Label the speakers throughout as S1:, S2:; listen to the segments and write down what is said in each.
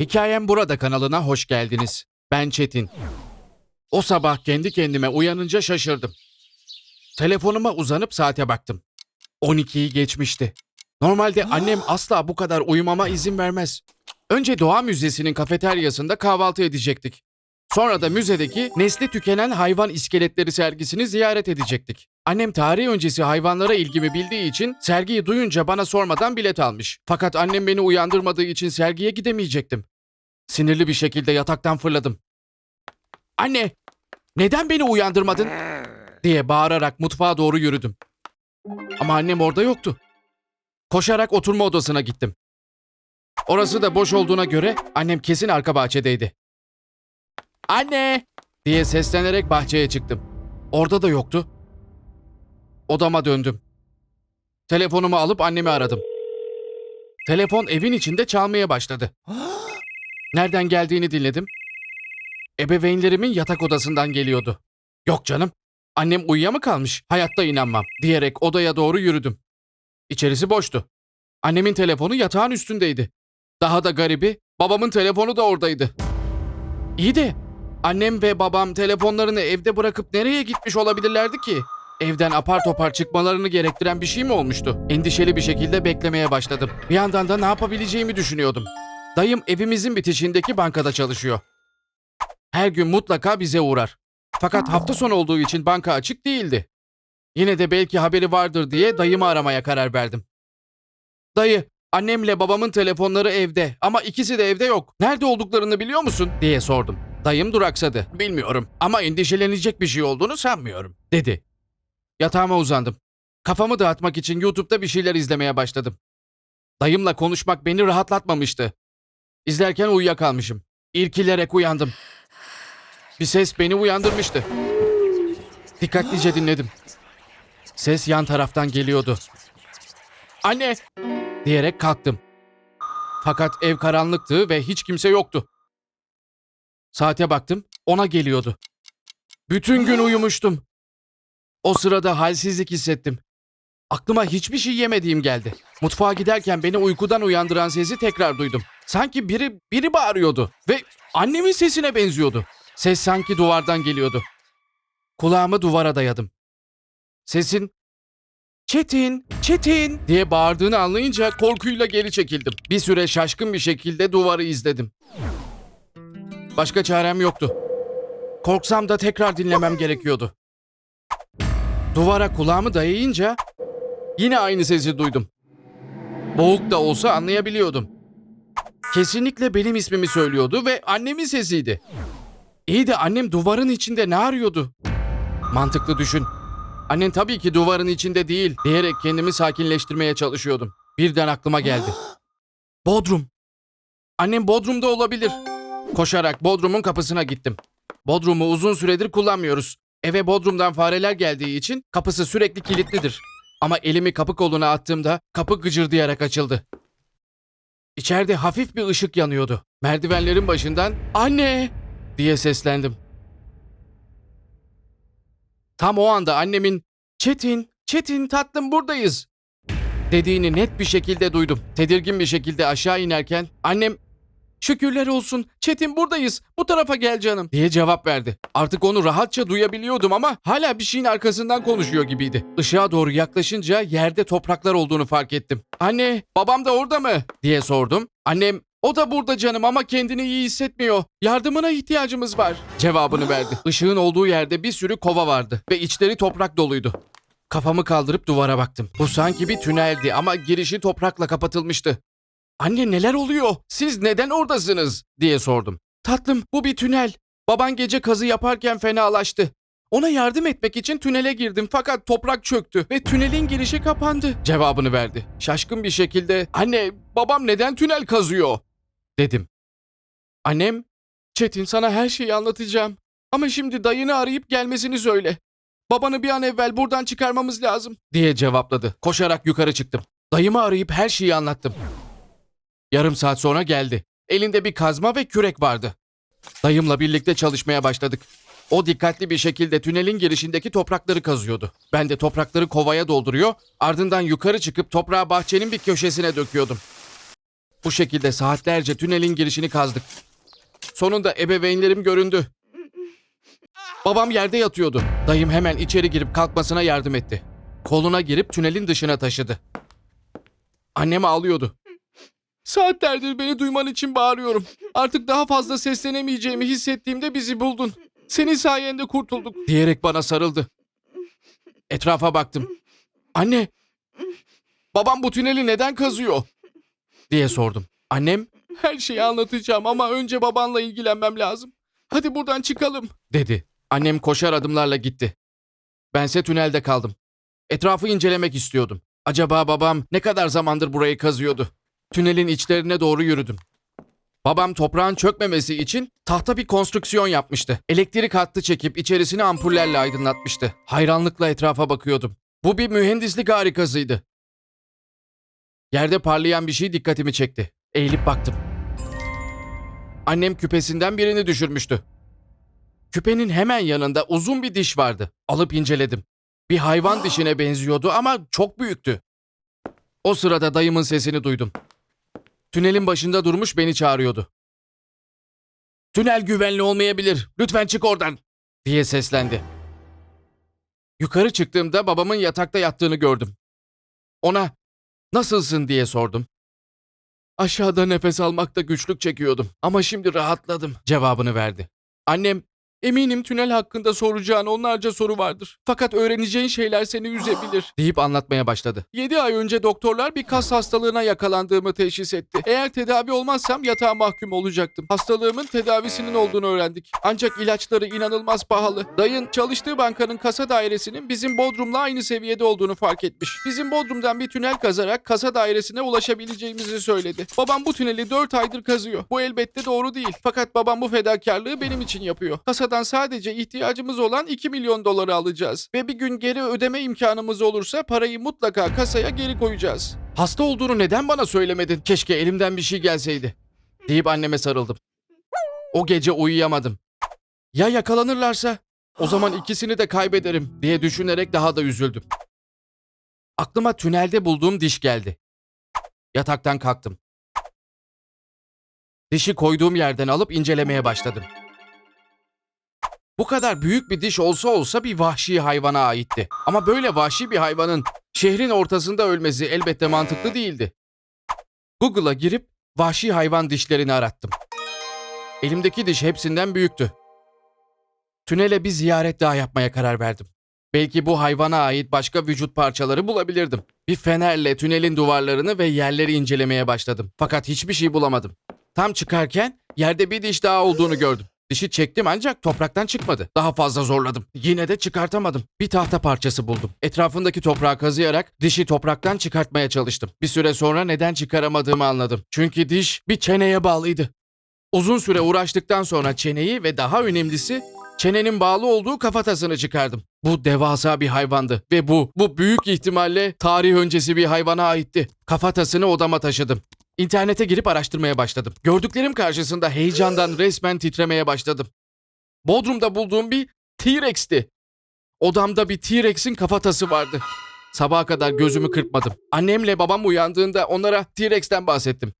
S1: Hikayem Burada kanalına hoş geldiniz. Ben Çetin. O sabah kendi kendime uyanınca şaşırdım. Telefonuma uzanıp saate baktım. 12'yi geçmişti. Normalde annem asla bu kadar uyumama izin vermez. Önce Doğa Müzesi'nin kafeteryasında kahvaltı edecektik. Sonra da müzedeki nesli tükenen hayvan iskeletleri sergisini ziyaret edecektik. Annem tarih öncesi hayvanlara ilgimi bildiği için sergiyi duyunca bana sormadan bilet almış. Fakat annem beni uyandırmadığı için sergiye gidemeyecektim. Sinirli bir şekilde yataktan fırladım. Anne, neden beni uyandırmadın? diye bağırarak mutfağa doğru yürüdüm. Ama annem orada yoktu. Koşarak oturma odasına gittim. Orası da boş olduğuna göre annem kesin arka bahçedeydi. Anne! diye seslenerek bahçeye çıktım. Orada da yoktu. Odama döndüm. Telefonumu alıp annemi aradım. Telefon evin içinde çalmaya başladı. Nereden geldiğini dinledim. Ebeveynlerimin yatak odasından geliyordu. Yok canım. Annem uyuya mı kalmış? Hayatta inanmam diyerek odaya doğru yürüdüm. İçerisi boştu. Annemin telefonu yatağın üstündeydi. Daha da garibi babamın telefonu da oradaydı. İyi de annem ve babam telefonlarını evde bırakıp nereye gitmiş olabilirlerdi ki? Evden apar topar çıkmalarını gerektiren bir şey mi olmuştu? Endişeli bir şekilde beklemeye başladım. Bir yandan da ne yapabileceğimi düşünüyordum. Dayım evimizin bitişindeki bankada çalışıyor. Her gün mutlaka bize uğrar. Fakat hafta sonu olduğu için banka açık değildi. Yine de belki haberi vardır diye dayımı aramaya karar verdim. Dayı, annemle babamın telefonları evde ama ikisi de evde yok. Nerede olduklarını biliyor musun? diye sordum. Dayım duraksadı. Bilmiyorum ama endişelenecek bir şey olduğunu sanmıyorum, dedi. Yatağıma uzandım. Kafamı dağıtmak için YouTube'da bir şeyler izlemeye başladım. Dayımla konuşmak beni rahatlatmamıştı. İzlerken uyuyakalmışım. İrkilerek uyandım. Bir ses beni uyandırmıştı. Dikkatlice dinledim. Ses yan taraftan geliyordu. Anne! diyerek kalktım. Fakat ev karanlıktı ve hiç kimse yoktu. Saate baktım, ona geliyordu. Bütün gün uyumuştum. O sırada halsizlik hissettim. Aklıma hiçbir şey yemediğim geldi. Mutfağa giderken beni uykudan uyandıran sesi tekrar duydum. Sanki biri biri bağırıyordu ve annemin sesine benziyordu. Ses sanki duvardan geliyordu. Kulağımı duvara dayadım. Sesin Çetin, Çetin diye bağırdığını anlayınca korkuyla geri çekildim. Bir süre şaşkın bir şekilde duvarı izledim. Başka çarem yoktu. Korksam da tekrar dinlemem gerekiyordu. Duvara kulağımı dayayınca yine aynı sesi duydum. Boğuk da olsa anlayabiliyordum. Kesinlikle benim ismimi söylüyordu ve annemin sesiydi. İyi de annem duvarın içinde ne arıyordu? Mantıklı düşün. Annen tabii ki duvarın içinde değil diyerek kendimi sakinleştirmeye çalışıyordum. Birden aklıma geldi. Bodrum. Annem Bodrum'da olabilir. Koşarak Bodrum'un kapısına gittim. Bodrum'u uzun süredir kullanmıyoruz. Eve Bodrum'dan fareler geldiği için kapısı sürekli kilitlidir. Ama elimi kapı koluna attığımda kapı gıcırdayarak açıldı. İçeride hafif bir ışık yanıyordu. Merdivenlerin başından "Anne!" diye seslendim. Tam o anda annemin "Çetin, Çetin tatlım buradayız." dediğini net bir şekilde duydum. Tedirgin bir şekilde aşağı inerken annem Şükürler olsun. Çetin buradayız. Bu tarafa gel canım diye cevap verdi. Artık onu rahatça duyabiliyordum ama hala bir şeyin arkasından konuşuyor gibiydi. Işığa doğru yaklaşınca yerde topraklar olduğunu fark ettim. Anne, babam da orada mı? diye sordum. Annem, o da burada canım ama kendini iyi hissetmiyor. Yardımına ihtiyacımız var. Cevabını verdi. Işığın olduğu yerde bir sürü kova vardı ve içleri toprak doluydu. Kafamı kaldırıp duvara baktım. Bu sanki bir tüneldi ama girişi toprakla kapatılmıştı. Anne neler oluyor? Siz neden oradasınız? diye sordum. Tatlım bu bir tünel. Baban gece kazı yaparken fenalaştı. Ona yardım etmek için tünele girdim fakat toprak çöktü ve tünelin girişi kapandı. Cevabını verdi. Şaşkın bir şekilde anne babam neden tünel kazıyor? dedim. Annem Çetin sana her şeyi anlatacağım. Ama şimdi dayını arayıp gelmesini söyle. Babanı bir an evvel buradan çıkarmamız lazım diye cevapladı. Koşarak yukarı çıktım. Dayımı arayıp her şeyi anlattım. Yarım saat sonra geldi. Elinde bir kazma ve kürek vardı. Dayımla birlikte çalışmaya başladık. O dikkatli bir şekilde tünelin girişindeki toprakları kazıyordu. Ben de toprakları kovaya dolduruyor, ardından yukarı çıkıp toprağı bahçenin bir köşesine döküyordum. Bu şekilde saatlerce tünelin girişini kazdık. Sonunda ebeveynlerim göründü. Babam yerde yatıyordu. Dayım hemen içeri girip kalkmasına yardım etti. Koluna girip tünelin dışına taşıdı. Annem ağlıyordu. Saatlerdir beni duyman için bağırıyorum. Artık daha fazla seslenemeyeceğimi hissettiğimde bizi buldun. Senin sayende kurtulduk. Diyerek bana sarıldı. Etrafa baktım. Anne, babam bu tüneli neden kazıyor? Diye sordum. Annem, her şeyi anlatacağım ama önce babanla ilgilenmem lazım. Hadi buradan çıkalım, dedi. Annem koşar adımlarla gitti. Bense tünelde kaldım. Etrafı incelemek istiyordum. Acaba babam ne kadar zamandır burayı kazıyordu? Tünelin içlerine doğru yürüdüm. Babam toprağın çökmemesi için tahta bir konstrüksiyon yapmıştı. Elektrik hattı çekip içerisini ampullerle aydınlatmıştı. Hayranlıkla etrafa bakıyordum. Bu bir mühendislik harikasıydı. Yerde parlayan bir şey dikkatimi çekti. Eğilip baktım. Annem küpesinden birini düşürmüştü. Küpenin hemen yanında uzun bir diş vardı. Alıp inceledim. Bir hayvan dişine benziyordu ama çok büyüktü. O sırada dayımın sesini duydum. Tünelin başında durmuş beni çağırıyordu. Tünel güvenli olmayabilir. Lütfen çık oradan diye seslendi. Yukarı çıktığımda babamın yatakta yattığını gördüm. Ona nasılsın diye sordum. Aşağıda nefes almakta güçlük çekiyordum ama şimdi rahatladım cevabını verdi. Annem eminim tünel hakkında soracağın onlarca soru vardır. Fakat öğreneceğin şeyler seni üzebilir deyip anlatmaya başladı. 7 ay önce doktorlar bir kas hastalığına yakalandığımı teşhis etti. Eğer tedavi olmazsam yatağa mahkum olacaktım. Hastalığımın tedavisinin olduğunu öğrendik. Ancak ilaçları inanılmaz pahalı. Dayın çalıştığı bankanın kasa dairesinin bizim Bodrum'la aynı seviyede olduğunu fark etmiş. Bizim Bodrum'dan bir tünel kazarak kasa dairesine ulaşabileceğimizi söyledi. Babam bu tüneli 4 aydır kazıyor. Bu elbette doğru değil. Fakat babam bu fedakarlığı benim için yapıyor. Kasadan sadece ihtiyacımız olan 2 milyon doları alacağız. Ve bir gün geri ödeme imkanımız olursa parayı mutlaka kasaya geri koyacağız. Hasta olduğunu neden bana söylemedin? Keşke elimden bir şey gelseydi. Deyip anneme sarıldım. O gece uyuyamadım. Ya yakalanırlarsa? O zaman ikisini de kaybederim diye düşünerek daha da üzüldüm. Aklıma tünelde bulduğum diş geldi. Yataktan kalktım. Dişi koyduğum yerden alıp incelemeye başladım. Bu kadar büyük bir diş olsa olsa bir vahşi hayvana aitti. Ama böyle vahşi bir hayvanın şehrin ortasında ölmesi elbette mantıklı değildi. Google'a girip vahşi hayvan dişlerini arattım. Elimdeki diş hepsinden büyüktü. Tünele bir ziyaret daha yapmaya karar verdim. Belki bu hayvana ait başka vücut parçaları bulabilirdim. Bir fenerle tünelin duvarlarını ve yerleri incelemeye başladım. Fakat hiçbir şey bulamadım. Tam çıkarken yerde bir diş daha olduğunu gördüm. Dişi çektim ancak topraktan çıkmadı. Daha fazla zorladım. Yine de çıkartamadım. Bir tahta parçası buldum. Etrafındaki toprağı kazıyarak dişi topraktan çıkartmaya çalıştım. Bir süre sonra neden çıkaramadığımı anladım. Çünkü diş bir çeneye bağlıydı. Uzun süre uğraştıktan sonra çeneyi ve daha önemlisi çenenin bağlı olduğu kafatasını çıkardım. Bu devasa bir hayvandı ve bu, bu büyük ihtimalle tarih öncesi bir hayvana aitti. Kafatasını odama taşıdım. İnternete girip araştırmaya başladım. Gördüklerim karşısında heyecandan resmen titremeye başladım. Bodrum'da bulduğum bir T-Rex'ti. Odamda bir T-Rex'in kafatası vardı. Sabaha kadar gözümü kırpmadım. Annemle babam uyandığında onlara T-Rex'ten bahsettim.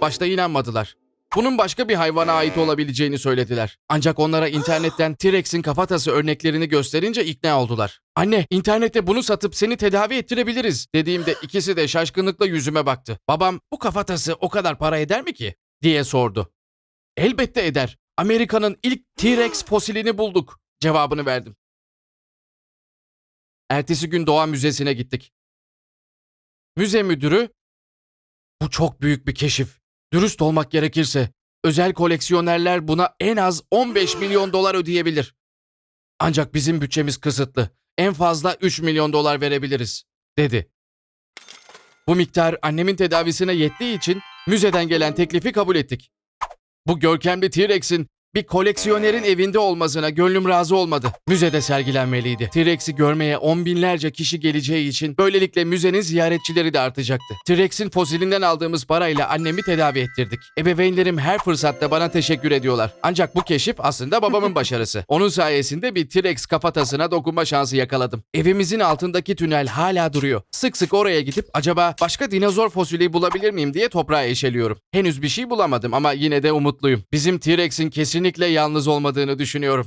S1: Başta inanmadılar. Bunun başka bir hayvana ait olabileceğini söylediler. Ancak onlara internetten T-Rex'in kafatası örneklerini gösterince ikna oldular. Anne, internette bunu satıp seni tedavi ettirebiliriz dediğimde ikisi de şaşkınlıkla yüzüme baktı. Babam, bu kafatası o kadar para eder mi ki? diye sordu. Elbette eder. Amerika'nın ilk T-Rex fosilini bulduk. Cevabını verdim. Ertesi gün Doğa Müzesi'ne gittik. Müze müdürü, bu çok büyük bir keşif. Dürüst olmak gerekirse özel koleksiyonerler buna en az 15 milyon dolar ödeyebilir. Ancak bizim bütçemiz kısıtlı. En fazla 3 milyon dolar verebiliriz, dedi. Bu miktar annemin tedavisine yettiği için müzeden gelen teklifi kabul ettik. Bu görkemli T-Rex'in Bir koleksiyonerin evinde olmasına gönlüm razı olmadı. Müzede sergilenmeliydi. T-Rex'i görmeye on binlerce kişi geleceği için böylelikle müzenin ziyaretçileri de artacaktı. T-Rex'in fosilinden aldığımız parayla annemi tedavi ettirdik. Ebeveynlerim her fırsatta bana teşekkür ediyorlar. Ancak bu keşif aslında babamın başarısı. Onun sayesinde bir T-Rex kafatasına dokunma şansı yakaladım. Evimizin altındaki tünel hala duruyor. Sık sık oraya gidip acaba başka dinozor fosili bulabilir miyim diye toprağa eşeliyorum. Henüz bir şey bulamadım ama yine de umutluyum. Bizim T-Rex'in kesinlikle yalnız olmadığını düşünüyorum.